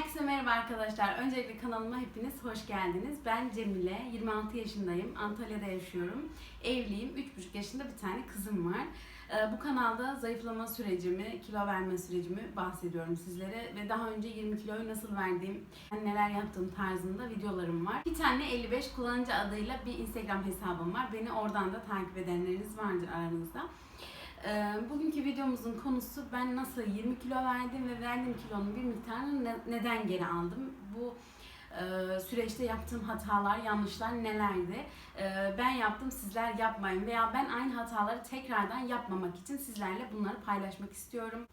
Herkese merhaba arkadaşlar. Öncelikle kanalıma hepiniz hoş geldiniz. Ben Cemile, 26 yaşındayım. Antalya'da yaşıyorum. Evliyim, 3,5 yaşında bir tane kızım var. Ee, Bu kanalda zayıflama sürecimi, kilo verme sürecimi bahsediyorum sizlere. Ve daha önce 20 kiloyu nasıl verdiğim, neler yaptığım tarzında videolarım var. Bir tane 55 kullanıcı adıyla bir Instagram hesabım var. Beni oradan da takip edenleriniz vardır aranızda. Ee, Bugünkü videomuzun konusu ben nasıl 20 kilo verdim ve verdiğim kilonun bir miktarını ne- neden geri aldım? Bu e, süreçte yaptığım hatalar, yanlışlar nelerdi? E, ben yaptım, sizler yapmayın veya ben aynı hataları tekrardan yapmamak için sizlerle bunları paylaşmak istiyorum.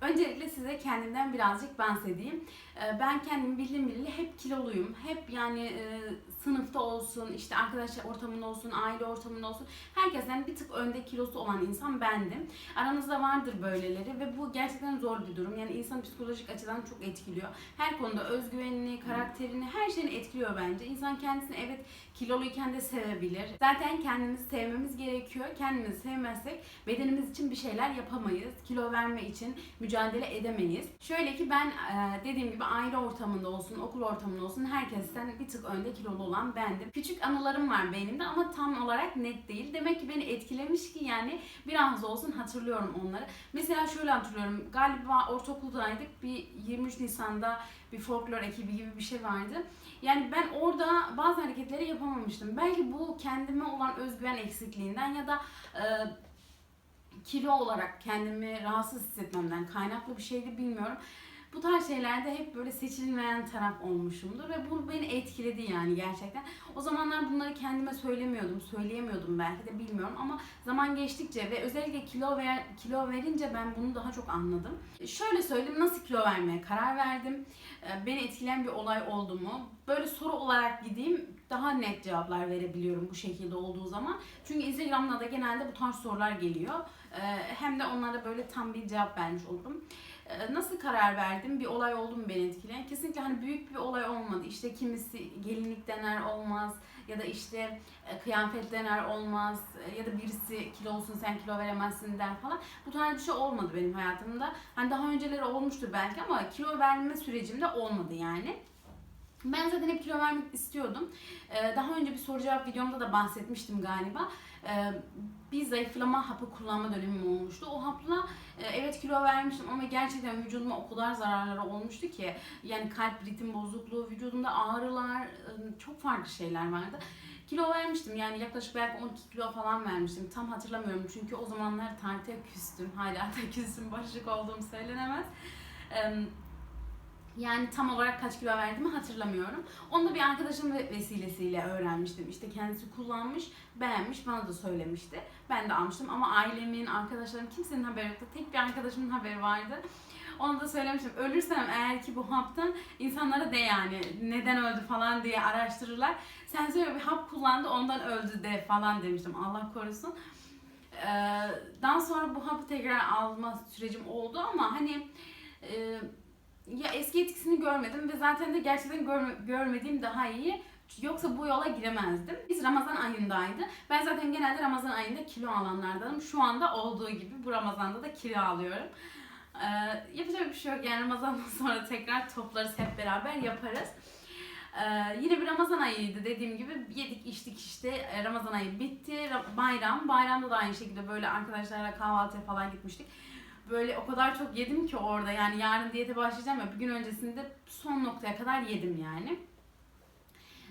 Öncelikle size kendimden birazcık bahsedeyim. Ee, Ben kendimi bildim bileli hep kiloluyum. Hep yani e, sınıfta olsun, işte arkadaşlar ortamında olsun, aile ortamında olsun. Herkesten bir tık önde kilosu olan insan bendim. Aranızda vardır böyleleri ve bu gerçekten zor bir durum. Yani insan psikolojik açıdan çok etkiliyor. Her konuda özgüvenini, karakterini, her şeyini etkiliyor bence. İnsan kendisini evet kiloluyken de sevebilir. Zaten kendimizi sevmemiz gerekiyor. Kendimizi sevmezsek bedenimiz için bir şeyler yapamayız. Kilo verme için mücadele edemeyiz. Şöyle ki ben e, dediğim gibi aile ortamında olsun, okul ortamında olsun herkesten bir tık önde kilolu olan bendim. Küçük anılarım var beynimde ama tam olarak net değil. Demek ki beni etkilemiş ki yani biraz olsun hatırlıyorum onları. Mesela şöyle hatırlıyorum. Galiba ortaokuldaydık. Bir 23 Nisan'da bir folklor ekibi gibi bir şey vardı. Yani ben orada bazı hareketleri yapamamıştım. Belki bu kendime olan özgüven eksikliğinden ya da e, kilo olarak kendimi rahatsız hissetmemden kaynaklı bir şeydi bilmiyorum. Bu tarz şeylerde hep böyle seçilmeyen taraf olmuşumdur ve bu beni etkiledi yani gerçekten. O zamanlar bunları kendime söylemiyordum, söyleyemiyordum belki de bilmiyorum ama zaman geçtikçe ve özellikle kilo ver, kilo verince ben bunu daha çok anladım. Şöyle söyleyeyim nasıl kilo vermeye karar verdim? Ee, Beni etkileyen bir olay oldu mu? Böyle soru olarak gideyim daha net cevaplar verebiliyorum bu şekilde olduğu zaman. Çünkü Instagram'da da genelde bu tarz sorular geliyor. Ee, Hem de onlara böyle tam bir cevap vermiş olurum. Ee, Nasıl karar verdim? Bir olay oldu mu beni etkileyen? Kesinlikle hani büyük bir olay olmadı. İşte kimisi gelinlik dener olmaz ya da işte e, kıyafet dener olmaz e, ya da birisi kilo olsun sen kilo veremezsin der falan. Bu tarz bir şey olmadı benim hayatımda. Hani daha önceleri olmuştu belki ama kilo verme sürecimde olmadı yani. Ben zaten hep kilo vermek istiyordum. Ee, Daha önce bir soru cevap videomda da bahsetmiştim galiba. Ee, Bir zayıflama hapı kullanma dönemim olmuştu. O hapla e, evet kilo vermiştim ama gerçekten vücuduma o kadar zararları olmuştu ki. Yani kalp ritim bozukluğu, vücudumda ağrılar, e, çok farklı şeyler vardı. Kilo vermiştim yani yaklaşık belki 12 kilo falan vermiştim. Tam hatırlamıyorum çünkü o zamanlar tartıya küstüm. Hala da küstüm, barışık olduğum söylenemez. Yani tam olarak kaç kilo verdiğimi hatırlamıyorum. Onu da bir arkadaşım ve- vesilesiyle öğrenmiştim. İşte kendisi kullanmış, beğenmiş, bana da söylemişti. Ben de almıştım ama ailemin, arkadaşlarım kimsenin haberi yoktu. Tek bir arkadaşımın haberi vardı. Onu da söylemiştim. Ölürsem eğer ki bu haptan insanlara de yani neden öldü falan diye araştırırlar. Sen söyle bir hap kullandı ondan öldü de falan demiştim. Allah korusun. Ee, Daha sonra bu hapı tekrar alma sürecim oldu ama hani e, ya eski etkisini görmedim ve zaten de gerçekten görme- görmediğim daha iyi. Yoksa bu yola giremezdim. Biz Ramazan ayındaydı. Ben zaten genelde Ramazan ayında kilo alanlardanım. Şu anda olduğu gibi bu Ramazan'da da kilo alıyorum. Ee, yapacak bir şey yok. Yani Ramazan'dan sonra tekrar toplarız hep beraber yaparız. Ee, yine bir Ramazan ayıydı dediğim gibi yedik içtik işte Ee, Ramazan ayı bitti Ra- bayram bayramda da aynı şekilde böyle arkadaşlarla kahvaltıya falan gitmiştik böyle o kadar çok yedim ki orada yani yarın diyete başlayacağım ya bir gün öncesinde son noktaya kadar yedim yani.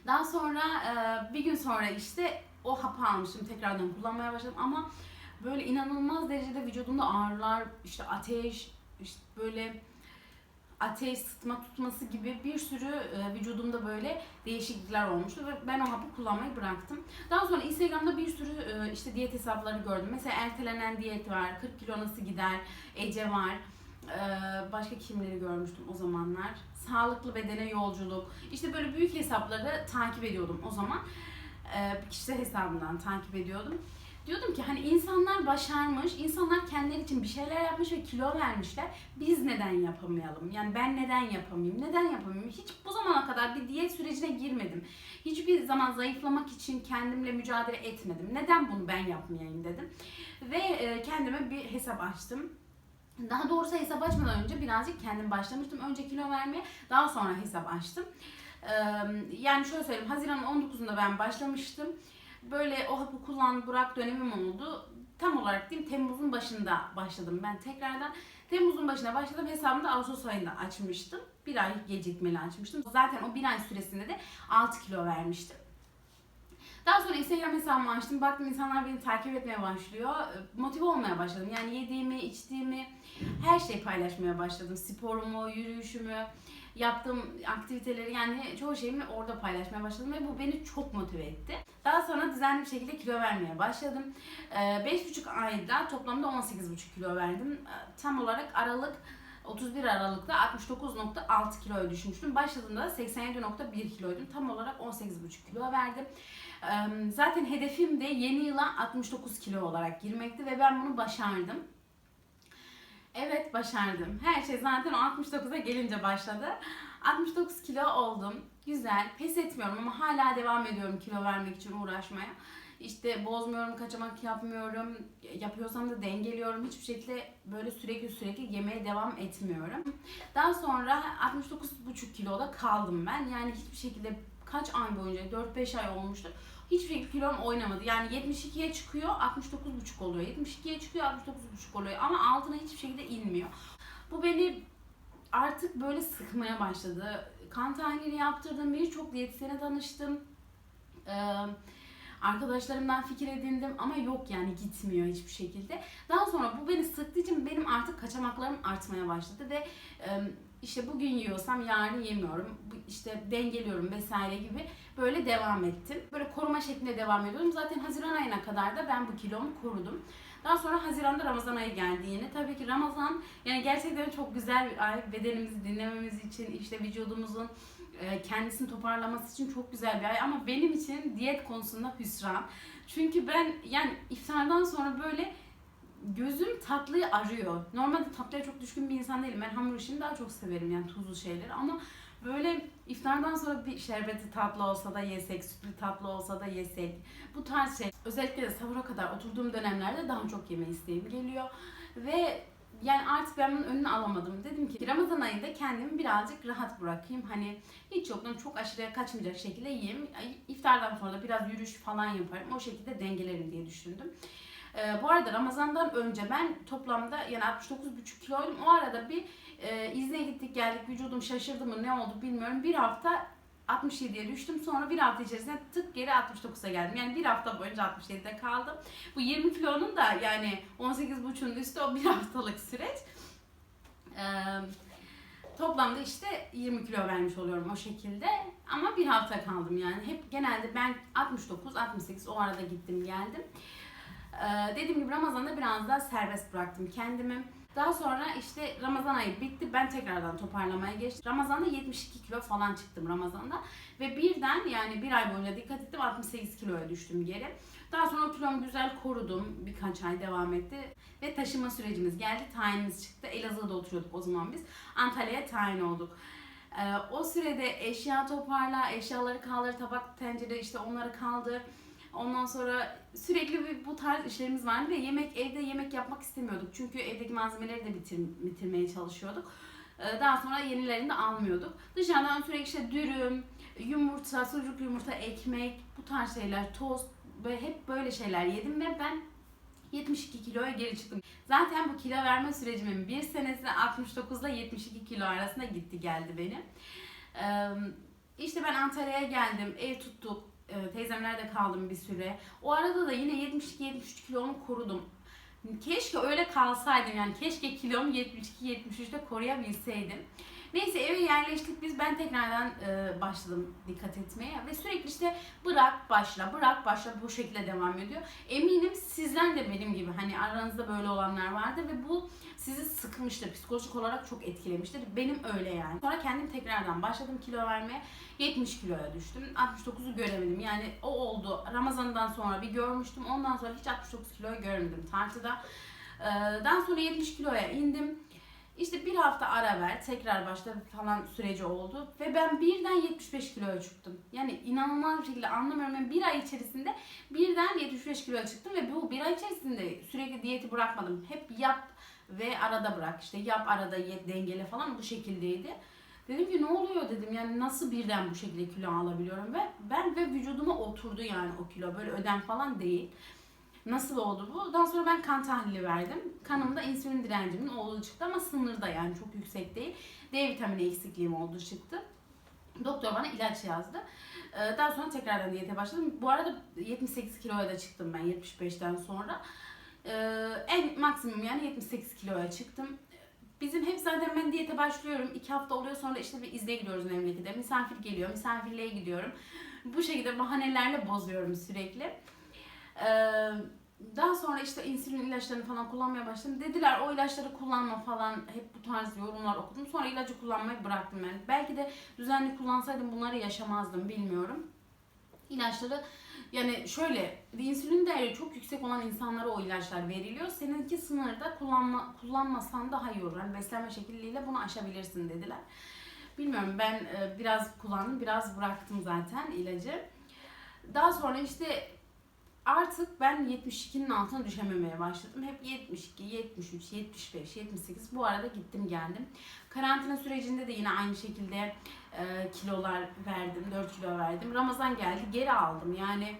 Daha sonra e, bir gün sonra işte o hapı almıştım tekrardan kullanmaya başladım ama böyle inanılmaz derecede vücudumda ağrılar, işte ateş, işte böyle ateş, sıtma tutması gibi bir sürü e, vücudumda böyle değişiklikler olmuştu ve ben o hapı kullanmayı bıraktım. Daha sonra Instagram'da bir sürü e, işte diyet hesapları gördüm. Mesela ertelenen diyet var, 40 kilo nasıl gider, Ece var. Ee, başka kimleri görmüştüm o zamanlar. Sağlıklı bedene yolculuk. İşte böyle büyük hesapları takip ediyordum o zaman. Kişisel hesabından takip ediyordum. Diyordum ki hani insanlar başarmış, insanlar kendileri için bir şeyler yapmış ve kilo vermişler. Biz neden yapamayalım? Yani ben neden yapamayayım? Neden yapamayayım? Hiç bu zamana kadar bir diyet sürecine girmedim. Hiçbir zaman zayıflamak için kendimle mücadele etmedim. Neden bunu ben yapmayayım dedim. Ve e, kendime bir hesap açtım. Daha doğrusu hesap açmadan önce birazcık kendim başlamıştım. Önce kilo vermeye, daha sonra hesap açtım. Yani şöyle söyleyeyim, Haziran'ın 19'unda ben başlamıştım. Böyle o hapı kullan bırak dönemim oldu. Tam olarak diyeyim Temmuz'un başında başladım ben tekrardan. Temmuz'un başına başladım. Hesabımı da Ağustos ayında açmıştım. Bir ay gecikmeli açmıştım. Zaten o bir ay süresinde de 6 kilo vermiştim. Daha sonra Instagram hesabımı açtım. Baktım insanlar beni takip etmeye başlıyor. Motive olmaya başladım. Yani yediğimi, içtiğimi, her şeyi paylaşmaya başladım. Sporumu, yürüyüşümü, yaptığım aktiviteleri yani çoğu şeyimi orada paylaşmaya başladım ve bu beni çok motive etti. Daha sonra düzenli bir şekilde kilo vermeye başladım. Ee, 5,5 ayda toplamda 18,5 kilo verdim. Ee, Tam olarak Aralık 31 Aralık'ta 69.6 kiloya düşmüştüm. Başladığımda da 87.1 kiloydum. Tam olarak 18,5 kilo verdim. Ee, Zaten hedefim de yeni yıla 69 kilo olarak girmekti ve ben bunu başardım. Evet başardım. Her şey zaten o 69'a gelince başladı. 69 kilo oldum. Güzel. Pes etmiyorum ama hala devam ediyorum kilo vermek için uğraşmaya. İşte bozmuyorum, kaçamak yapmıyorum. Yapıyorsam da dengeliyorum. Hiçbir şekilde böyle sürekli sürekli yemeye devam etmiyorum. Daha sonra 69,5 kiloda kaldım ben. Yani hiçbir şekilde kaç ay boyunca 4-5 ay olmuştur. Hiçbir kilom oynamadı. Yani 72'ye çıkıyor 69,5 oluyor. 72'ye çıkıyor 69,5 oluyor. Ama altına hiçbir şekilde inmiyor. Bu beni artık böyle sıkmaya başladı. Kan tahlili yaptırdım. Birçok diyetisyene tanıştım. Ee, arkadaşlarımdan fikir edindim ama yok yani gitmiyor hiçbir şekilde. Daha sonra bu beni sıktığı için benim artık kaçamaklarım artmaya başladı ve e, işte bugün yiyorsam yarın yemiyorum. İşte dengeliyorum vesaire gibi böyle devam ettim. Böyle koruma şeklinde devam ediyordum. Zaten Haziran ayına kadar da ben bu kilomu korudum. Daha sonra Haziran'da Ramazan ayı geldi yine. Tabii ki Ramazan yani gerçekten çok güzel bir ay. Bedenimizi dinlememiz için, işte vücudumuzun e, kendisini toparlaması için çok güzel bir ay. Ama benim için diyet konusunda hüsran. Çünkü ben yani iftardan sonra böyle gözüm tatlıyı arıyor. Normalde tatlıya çok düşkün bir insan değilim. Ben hamur işini daha çok severim yani tuzlu şeyleri ama böyle iftardan sonra bir şerbeti tatlı olsa da yesek, sütlü tatlı olsa da yesek. Bu tarz şey. Özellikle de sahura kadar oturduğum dönemlerde daha çok yeme isteğim geliyor. Ve yani artık ben bunun önünü alamadım. Dedim ki Ramazan ayında kendimi birazcık rahat bırakayım. Hani hiç yoktan çok aşırıya kaçmayacak şekilde yiyeyim. İftardan sonra da biraz yürüyüş falan yaparım. O şekilde dengelerim diye düşündüm. Ee, bu arada Ramazan'dan önce ben toplamda yani 69,5 kiloydum. O arada bir e, İzne'ye gittik geldik vücudum şaşırdı mı ne oldu bilmiyorum. Bir hafta 67'ye düştüm. Sonra bir hafta içerisinde tık geri 69'a geldim. Yani bir hafta boyunca 67'de kaldım. Bu 20 kilonun da yani 18,5'un üstü o bir haftalık süreç. Ee, toplamda işte 20 kilo vermiş oluyorum o şekilde. Ama bir hafta kaldım yani. Hep genelde ben 69, 68 o arada gittim geldim. Ee, dediğim gibi Ramazan'da biraz daha serbest bıraktım kendimi. Daha sonra işte Ramazan ayı bitti. Ben tekrardan toparlamaya geçtim. Ramazan'da 72 kilo falan çıktım Ramazan'da. Ve birden yani bir ay boyunca dikkat ettim 68 kiloya düştüm geri. Daha sonra o kilomu güzel korudum. Birkaç ay devam etti. Ve taşıma sürecimiz geldi. Tayinimiz çıktı. Elazığ'da oturuyorduk o zaman biz. Antalya'ya tayin olduk. Ee, o sürede eşya toparla, eşyaları kaldır, tabak, tencere işte onları kaldır. Ondan sonra sürekli bir bu tarz işlerimiz vardı ve yemek evde yemek yapmak istemiyorduk. Çünkü evdeki malzemeleri de bitir, bitirmeye çalışıyorduk. Ee, Daha sonra yenilerini de almıyorduk. Dışarıdan sürekli işte dürüm, yumurta, sucuk yumurta, ekmek, bu tarz şeyler, tost ve hep böyle şeyler yedim ve ben 72 kiloya geri çıktım. Zaten bu kilo verme sürecimin bir senesi 69 ile 72 kilo arasında gitti geldi benim. Ee, İşte ben Antalya'ya geldim, ev tuttuk, e, teyzemlerde kaldım bir süre. O arada da yine 72-73 kilomu korudum. Keşke öyle kalsaydım yani keşke kilomu 72-73'te koruyabilseydim. Neyse eve yerleştik biz ben tekrardan e, başladım dikkat etmeye ve sürekli işte bırak başla bırak başla bu şekilde devam ediyor. Eminim sizler de benim gibi hani aranızda böyle olanlar vardır ve bu sizi sıkmıştır psikolojik olarak çok etkilemiştir. Benim öyle yani. Sonra kendim tekrardan başladım kilo vermeye 70 kiloya düştüm. 69'u göremedim yani o oldu. Ramazan'dan sonra bir görmüştüm ondan sonra hiç 69 kiloyu göremedim tartıda. Ee, Daha sonra 70 kiloya indim. İşte bir hafta ara ver, tekrar başla falan süreci oldu. Ve ben birden 75 kiloya çıktım. Yani inanılmaz bir şekilde anlamıyorum. Yani bir ay içerisinde birden 75 kiloya çıktım ve bu bir ay içerisinde sürekli diyeti bırakmadım. Hep yap, ve arada bırak işte yap arada ye dengele falan bu şekildeydi. Dedim ki ne oluyor dedim yani nasıl birden bu şekilde kilo alabiliyorum ve ben ve vücuduma oturdu yani o kilo böyle ödem falan değil. Nasıl oldu bu? Daha sonra ben kan tahlili verdim. Kanımda insülin direncimin olduğu çıktı ama sınırda yani çok yüksek değil. D vitamini eksikliğim olduğu çıktı. Doktor bana ilaç yazdı. Ee, Daha sonra tekrardan diyete başladım. Bu arada 78 kiloya da çıktım ben 75'ten sonra. Ee, En maksimum yani 78 kiloya çıktım. Bizim hep zaten ben diyete başlıyorum. iki hafta oluyor sonra işte bir izne gidiyoruz memlekete. Misafir geliyor, misafirliğe gidiyorum. Bu şekilde bahanelerle bozuyorum sürekli. Daha sonra işte insülin ilaçlarını falan kullanmaya başladım. Dediler o ilaçları kullanma falan hep bu tarz yorumlar okudum. Sonra ilacı kullanmayı bıraktım ben. Belki de düzenli kullansaydım bunları yaşamazdım bilmiyorum. İlaçları yani şöyle insülin değeri çok yüksek olan insanlara o ilaçlar veriliyor. Seninki sınırda kullanma, kullanmasan daha iyi olur. Hani beslenme şekliyle bunu aşabilirsin dediler. Bilmiyorum ben biraz kullandım biraz bıraktım zaten ilacı. Daha sonra işte artık ben 72'nin altına düşememeye başladım. Hep 72, 73, 75, 78 bu arada gittim geldim. Karantina sürecinde de yine aynı şekilde e, kilolar verdim, 4 kilo verdim. Ramazan geldi geri aldım yani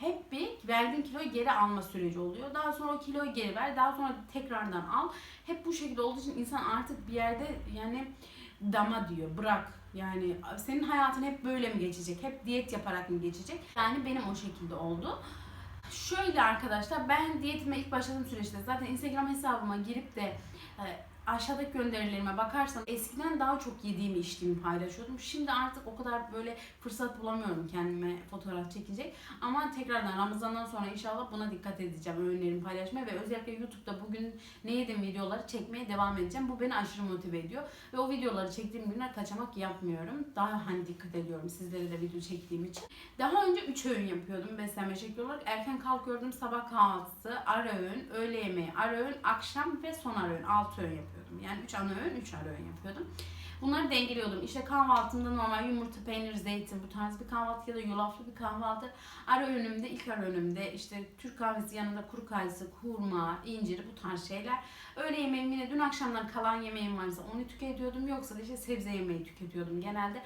hep bir verdiğin kiloyu geri alma süreci oluyor. Daha sonra o kiloyu geri ver, daha sonra tekrardan al. Hep bu şekilde olduğu için insan artık bir yerde yani dama diyor, bırak. Yani senin hayatın hep böyle mi geçecek? Hep diyet yaparak mı geçecek? Yani benim o şekilde oldu. Şöyle arkadaşlar ben diyetime ilk başladığım süreçte zaten Instagram hesabıma girip de e, aşağıdaki gönderilerime bakarsan eskiden daha çok yediğimi içtiğimi paylaşıyordum. Şimdi artık o kadar böyle fırsat bulamıyorum kendime fotoğraf çekecek. Ama tekrardan Ramazan'dan sonra inşallah buna dikkat edeceğim öğünlerimi paylaşmaya ve özellikle YouTube'da bugün ne yedim videoları çekmeye devam edeceğim. Bu beni aşırı motive ediyor. Ve o videoları çektiğim günler kaçamak yapmıyorum. Daha hani dikkat ediyorum sizlere de video çektiğim için. Daha önce 3 öğün yapıyordum beslenme şekli olarak. Erken kalkıyordum sabah kahvaltısı, ara öğün, öğle yemeği, ara öğün, akşam ve son ara öğün. 6 öğün yapıyordum. Yani 3 ana öğün, 3 ara öğün yapıyordum. Bunları dengeliyordum. İşte kahvaltımda normal yumurta, peynir, zeytin bu tarz bir kahvaltı ya da yulaflı bir kahvaltı. Ara öğünümde, ilk ara öğünümde işte Türk kahvesi yanında kuru kayısı, hurma, incir bu tarz şeyler. Öğle yemeğim yine dün akşamdan kalan yemeğim varsa onu tüketiyordum. Yoksa da işte sebze yemeği tüketiyordum genelde.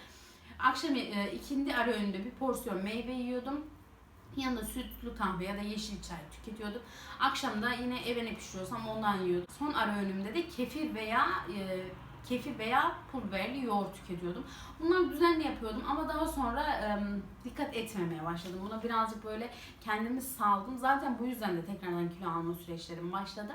Akşam e, ikindi ara öğünde bir porsiyon meyve yiyordum. Yanında sütlü kahve ya da yeşil çay tüketiyordum. Akşam da yine eve ne pişiriyorsam ondan yiyordum. Son ara öğünümde de kefir veya e, kefir veya pul biberli yoğurt tüketiyordum. Bunları düzenli yapıyordum ama daha sonra e, dikkat etmemeye başladım. Buna birazcık böyle kendimi saldım. Zaten bu yüzden de tekrardan kilo alma süreçlerim başladı.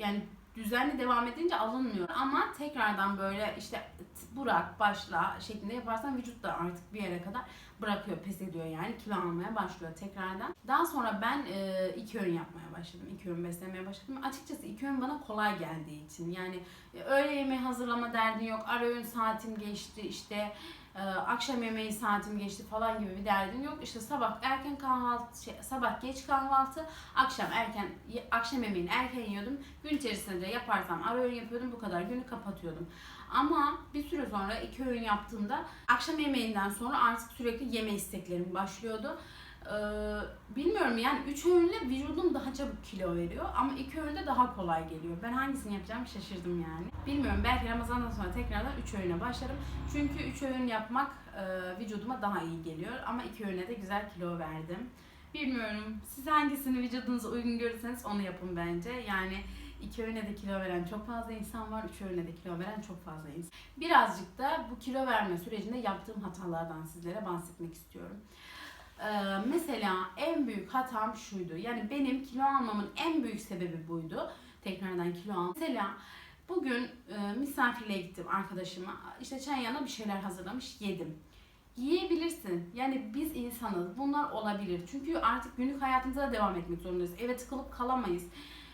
Yani düzenli devam edince alınmıyor. Ama tekrardan böyle işte bırak, başla şeklinde yaparsan vücut da artık bir yere kadar bırakıyor, pes ediyor yani kilo almaya başlıyor tekrardan. Daha sonra ben e, iki öğün yapmaya başladım. iki öğün beslemeye başladım. Açıkçası iki öğün bana kolay geldiği için yani e, öğle yemeği hazırlama derdin yok. Ara öğün saatim geçti işte akşam yemeği saatim geçti falan gibi bir derdin yok. İşte sabah erken kahvaltı, şey, sabah geç kahvaltı, akşam erken akşam yemeğini erken yiyordum. Gün içerisinde de yaparsam ara öğün yapıyordum bu kadar günü kapatıyordum. Ama bir süre sonra iki öğün yaptığımda akşam yemeğinden sonra artık sürekli yeme isteklerim başlıyordu. Ee, bilmiyorum yani üç öğünle vücudum daha çabuk kilo veriyor ama iki öğünde daha kolay geliyor. Ben hangisini yapacağımı şaşırdım yani. Bilmiyorum belki Ramazan'dan sonra tekrardan üç öğüne başlarım. Çünkü üç öğün yapmak e, vücuduma daha iyi geliyor ama iki öğüne de güzel kilo verdim. Bilmiyorum siz hangisini vücudunuza uygun görürseniz onu yapın bence. Yani iki öğüne de kilo veren çok fazla insan var, üç öğüne de kilo veren çok fazla insan. Birazcık da bu kilo verme sürecinde yaptığım hatalardan sizlere bahsetmek istiyorum. Ee, mesela en büyük hatam şuydu. Yani benim kilo almamın en büyük sebebi buydu. Tekrardan kilo almam. Mesela bugün e, misafirliğe gittim arkadaşıma. İşte çay yanına bir şeyler hazırlamış yedim. Yiyebilirsin. Yani biz insanız. Bunlar olabilir. Çünkü artık günlük hayatımıza devam etmek zorundayız. Eve tıkılıp kalamayız.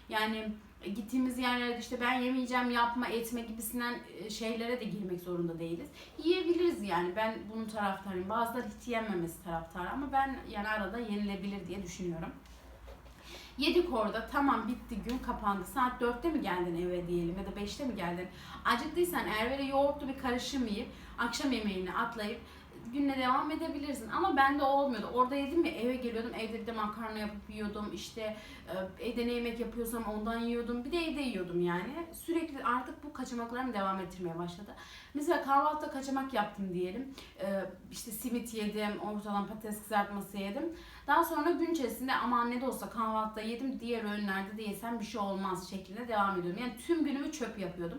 Yani gittiğimiz yerlerde işte ben yemeyeceğim yapma etme gibisinden e, şeylere de girmek zorunda değiliz. Yiyebiliriz yani ben bunun taraftarıyım. Bazıları hiç yenmemesi taraftarı ama ben yani arada yenilebilir diye düşünüyorum. Yedik orada tamam bitti gün kapandı. Saat 4'te mi geldin eve diyelim ya da 5'te mi geldin? Acıktıysan eğer böyle yoğurtlu bir karışım yiyip akşam yemeğini atlayıp gününe devam edebilirsin. Ama bende o olmuyordu. Orada yedim ya eve geliyordum. Evde de makarna yapıp yiyordum. İşte e, evde ne yemek yapıyorsam ondan yiyordum. Bir de evde yiyordum yani. Sürekli artık bu kaçamaklarım devam ettirmeye başladı. Mesela kahvaltıda kaçamak yaptım diyelim. E, işte simit yedim, ortadan patates kızartması yedim. Daha sonra gün içerisinde aman ne de olsa kahvaltıda yedim, diğer öğünlerde de yesem bir şey olmaz şeklinde devam ediyorum. Yani tüm günümü çöp yapıyordum.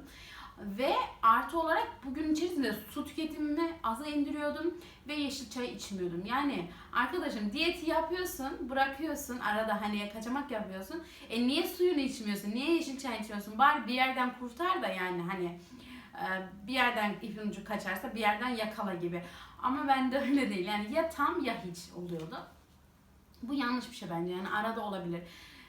Ve artı olarak bugün içerisinde su tüketimimi aza indiriyordum ve yeşil çay içmiyordum. Yani arkadaşım diyeti yapıyorsun, bırakıyorsun, arada hani kaçamak yapıyorsun. E niye suyunu içmiyorsun, niye yeşil çay içmiyorsun? Bari bir yerden kurtar da yani hani e, bir yerden ipin ucu kaçarsa bir yerden yakala gibi. Ama ben de öyle değil. Yani ya tam ya hiç oluyordu. Bu yanlış bir şey bence yani arada olabilir.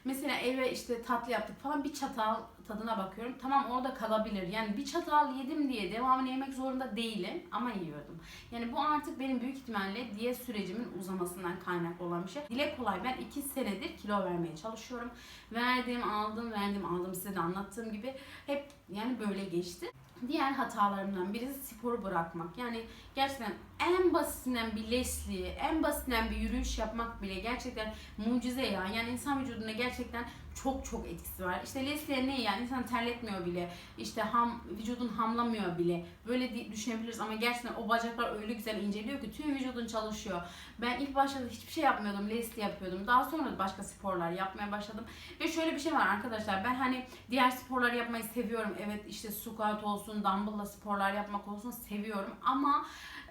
Mesela eve işte tatlı yaptık falan bir çatal tadına bakıyorum. Tamam orada kalabilir. Yani bir çatal yedim diye devamını yemek zorunda değilim ama yiyordum. Yani bu artık benim büyük ihtimalle diyet sürecimin uzamasından kaynaklı olan bir şey. Dile kolay ben 2 senedir kilo vermeye çalışıyorum. Verdim, aldım, verdim, aldım size de anlattığım gibi hep yani böyle geçti. Diğer hatalarımdan birisi sporu bırakmak. Yani gerçekten en basitinden bir lesli, en basitinden bir yürüyüş yapmak bile gerçekten mucize ya. Yani insan vücuduna gerçekten çok çok etkisi var. İşte lesliye ne yani insan terletmiyor bile. İşte ham vücudun hamlamıyor bile. Böyle düşünebiliriz ama gerçekten o bacaklar öyle güzel inceliyor ki tüm vücudun çalışıyor. Ben ilk başta hiçbir şey yapmıyordum. Leslie yapıyordum. Daha sonra başka sporlar yapmaya başladım. Ve şöyle bir şey var arkadaşlar. Ben hani diğer sporları yapmayı seviyorum. Evet işte squat olsun, dumbbell'la sporlar yapmak olsun seviyorum. Ama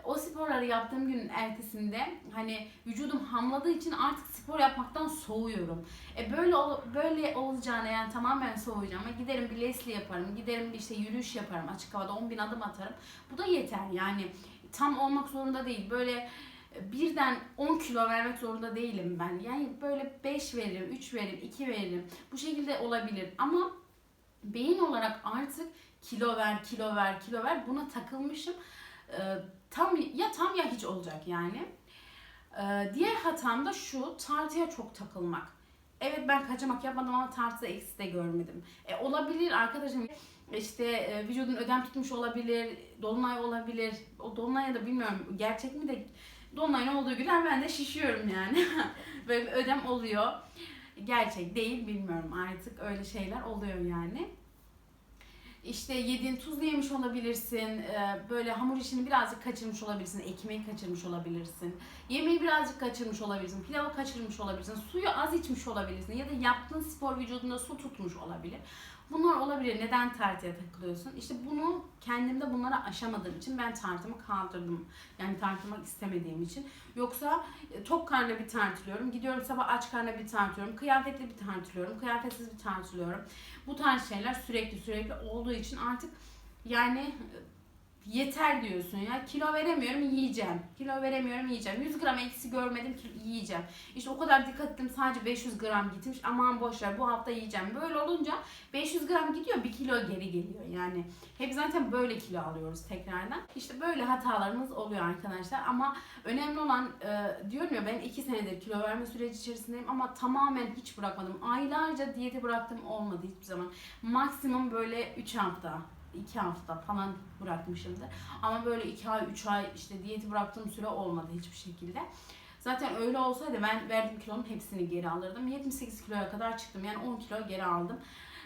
o sporları yaptığım günün ertesinde hani vücudum hamladığı için artık spor yapmaktan soğuyorum. E böyle ol- böyle olacağına yani tamamen soğuyacağım. ama giderim bir Leslie yaparım. Giderim bir işte yürüyüş yaparım. Açık havada 10 bin adım atarım. Bu da yeter yani. Tam olmak zorunda değil. Böyle birden 10 kilo vermek zorunda değilim ben. Yani böyle 5 veririm, 3 veririm, 2 veririm. Bu şekilde olabilir ama beyin olarak artık kilo ver, kilo ver, kilo ver buna takılmışım. Tam ya tam ya hiç olacak yani. Ee, diğer hatam da şu tartıya çok takılmak. Evet ben kaçamak yapmadım ama tartıda eksi de görmedim. E, olabilir arkadaşım işte e, vücudun ödem tutmuş olabilir, dolunay olabilir. O dolunay da bilmiyorum gerçek mi de dolunayın olduğu günler ben de şişiyorum yani. Böyle ödem oluyor. Gerçek değil bilmiyorum artık öyle şeyler oluyor yani. İşte yediğin tuzlu yemiş olabilirsin, e, böyle hamur işini birazcık kaçırmış olabilirsin, ekmeği kaçırmış olabilirsin, yemeği birazcık kaçırmış olabilirsin, pilavı kaçırmış olabilirsin, suyu az içmiş olabilirsin ya da yaptığın spor vücudunda su tutmuş olabilir. Bunlar olabilir. Neden tartıya takılıyorsun? İşte bunu kendimde bunları aşamadığım için ben tartımı kaldırdım. Yani tartmak istemediğim için. Yoksa e, tok karnına bir tartılıyorum. Gidiyorum sabah aç karnına bir tartıyorum. Kıyafetli bir tartılıyorum. Kıyafetsiz bir tartılıyorum. Bu tarz şeyler sürekli sürekli olduğu için artık yani e, yeter diyorsun ya. Kilo veremiyorum yiyeceğim. Kilo veremiyorum yiyeceğim. 100 gram eksi görmedim ki yiyeceğim. İşte o kadar dikkat ettim sadece 500 gram gitmiş. Aman boş ver bu hafta yiyeceğim. Böyle olunca 500 gram gidiyor bir kilo geri geliyor yani. Hep zaten böyle kilo alıyoruz tekrardan. İşte böyle hatalarımız oluyor arkadaşlar ama önemli olan e, diyorum ya ben 2 senedir kilo verme süreci içerisindeyim ama tamamen hiç bırakmadım. Aylarca diyeti bıraktım olmadı hiçbir zaman. Maksimum böyle 3 hafta 2 hafta falan bırakmışımdır. Ama böyle 2 ay 3 ay işte diyeti bıraktığım süre olmadı hiçbir şekilde. Zaten öyle olsaydı ben verdiğim kilonun hepsini geri alırdım. 78 kiloya kadar çıktım. Yani 10 kilo geri aldım.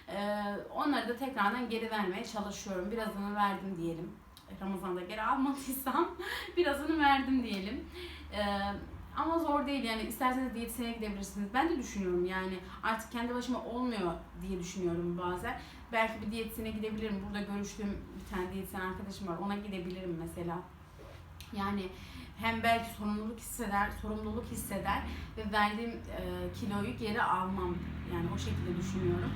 Ee, onları da tekrardan geri vermeye çalışıyorum. Birazını verdim diyelim. Ramazan'da geri almadıysam birazını verdim diyelim. Ee, ama zor değil yani isterseniz diyetisyene gidebilirsiniz. Ben de düşünüyorum yani artık kendi başıma olmuyor diye düşünüyorum bazen. Belki bir diyetisyene gidebilirim. Burada görüştüğüm bir tane diyetisyen arkadaşım var. Ona gidebilirim mesela. Yani hem belki sorumluluk hisseder, sorumluluk hisseder ve verdiğim e, kiloyu geri almam. Yani o şekilde düşünüyorum.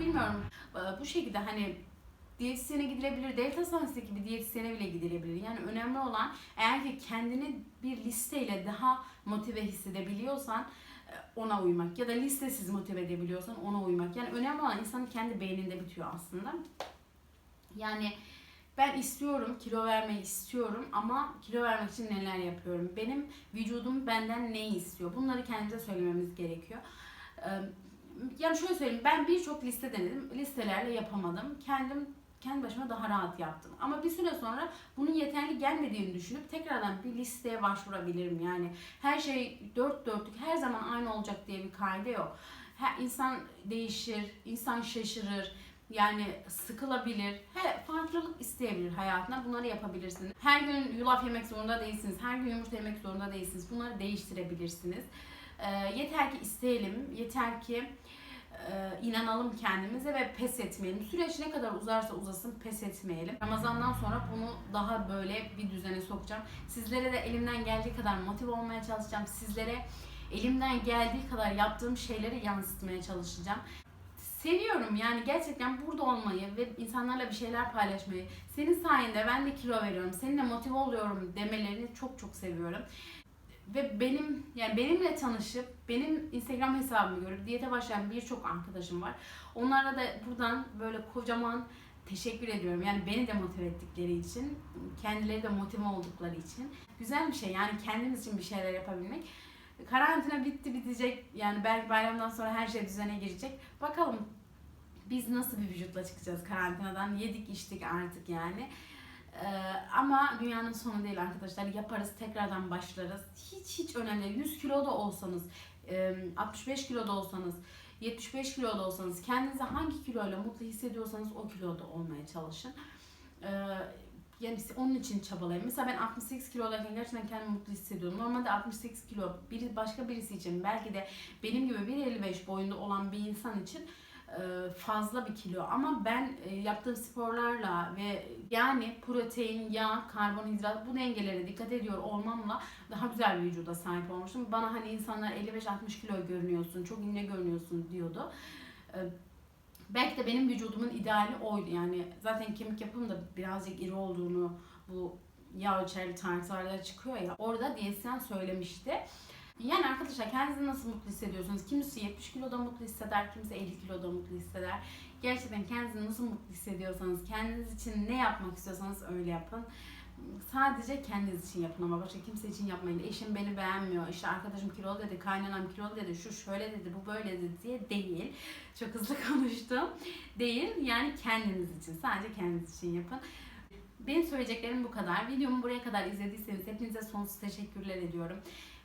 Bilmiyorum. e, bu şekilde hani diyetisyene gidilebilir. Devlet hastanesindeki bir diyetisyene bile gidilebilir. Yani önemli olan eğer ki kendini bir listeyle daha motive hissedebiliyorsan e, ona uymak ya da listesiz motive edebiliyorsan ona uymak. Yani önemli olan insanın kendi beyninde bitiyor aslında. Yani ben istiyorum, kilo vermeyi istiyorum ama kilo vermek için neler yapıyorum? Benim vücudum benden ne istiyor? Bunları kendimize söylememiz gerekiyor. Yani şöyle söyleyeyim, ben birçok liste denedim. Listelerle yapamadım. Kendim kendi başıma daha rahat yaptım. Ama bir süre sonra bunun yeterli gelmediğini düşünüp tekrardan bir listeye başvurabilirim. Yani her şey dört dörtlük her zaman aynı olacak diye bir kaide yok. Her insan değişir, insan şaşırır. Yani sıkılabilir. He, farklılık isteyebilir hayatına. Bunları yapabilirsiniz. Her gün yulaf yemek zorunda değilsiniz. Her gün yumurta yemek zorunda değilsiniz. Bunları değiştirebilirsiniz. Ee, yeter ki isteyelim. Yeter ki e, inanalım kendimize ve pes etmeyelim. Süreç ne kadar uzarsa uzasın pes etmeyelim. Ramazandan sonra bunu daha böyle bir düzene sokacağım. Sizlere de elimden geldiği kadar motive olmaya çalışacağım. Sizlere elimden geldiği kadar yaptığım şeyleri yansıtmaya çalışacağım. Seviyorum yani gerçekten burada olmayı ve insanlarla bir şeyler paylaşmayı. Senin sayende ben de kilo veriyorum, seninle motive oluyorum demelerini çok çok seviyorum. Ve benim yani benimle tanışıp benim Instagram hesabımı görüp diyete başlayan birçok arkadaşım var. Onlara da buradan böyle kocaman teşekkür ediyorum. Yani beni de motive ettikleri için, kendileri de motive oldukları için. Güzel bir şey yani kendimiz için bir şeyler yapabilmek. Karantina bitti bitecek. Yani belki bayramdan sonra her şey düzene girecek. Bakalım biz nasıl bir vücutla çıkacağız karantinadan? Yedik içtik artık yani. Ee, ama dünyanın sonu değil arkadaşlar. Yaparız, tekrardan başlarız. Hiç hiç önemli değil. 100 kilo da olsanız, e, 65 kilo da olsanız, 75 kilo da olsanız, kendinizi hangi kiloyla mutlu hissediyorsanız o kiloda olmaya çalışın. Ee, yani onun için çabalayın. Mesela ben 68 kilodayken gerçekten kendimi mutlu hissediyordum. Normalde 68 kilo biri başka birisi için belki de benim gibi 1.55 boyunda olan bir insan için e, fazla bir kilo ama ben e, yaptığım sporlarla ve yani protein, yağ, karbonhidrat bu dengelere dikkat ediyor olmamla daha güzel bir vücuda sahip olmuştum. Bana hani insanlar 55-60 kilo görünüyorsun, çok ince görünüyorsun diyordu. E, Belki de benim vücudumun ideali oydu. Yani zaten kemik yapım da birazcık iri olduğunu bu yağ ölçerli tartılarda çıkıyor ya. Orada diyetisyen söylemişti. Yani arkadaşlar kendinizi nasıl mutlu hissediyorsunuz? Kimisi 70 kiloda mutlu hisseder, kimisi 50 kiloda mutlu hisseder. Gerçekten kendinizi nasıl mutlu hissediyorsanız, kendiniz için ne yapmak istiyorsanız öyle yapın. Sadece kendiniz için yapın ama başka kimse için yapmayın. Eşim beni beğenmiyor, işte arkadaşım kilolu dedi, kaynanam kilolu dedi, şu şöyle dedi, bu böyle dedi diye değil. Çok hızlı konuştum. Değil, yani kendiniz için, sadece kendiniz için yapın. Benim söyleyeceklerim bu kadar. Videomu buraya kadar izlediyseniz hepinize sonsuz teşekkürler ediyorum.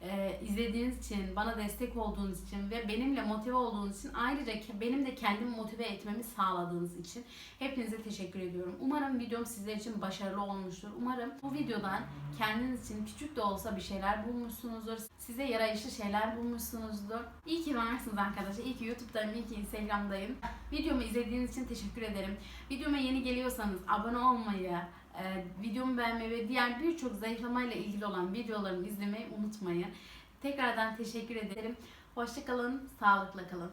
Ee, izlediğiniz için, bana destek olduğunuz için ve benimle motive olduğunuz için ayrıca benim de kendimi motive etmemi sağladığınız için hepinize teşekkür ediyorum. Umarım videom sizler için başarılı olmuştur. Umarım bu videodan kendiniz için küçük de olsa bir şeyler bulmuşsunuzdur. Size yarayışlı şeyler bulmuşsunuzdur. İyi ki varsınız arkadaşlar. İyi ki YouTube'dayım, iyi ki Instagram'dayım. Videomu izlediğiniz için teşekkür ederim. Videoma yeni geliyorsanız abone olmayı, e, videomu beğenmeyi ve diğer birçok zayıflamayla ilgili olan videolarımı izlemeyi unutmayın. Tekrardan teşekkür ederim. Hoşçakalın, sağlıkla kalın.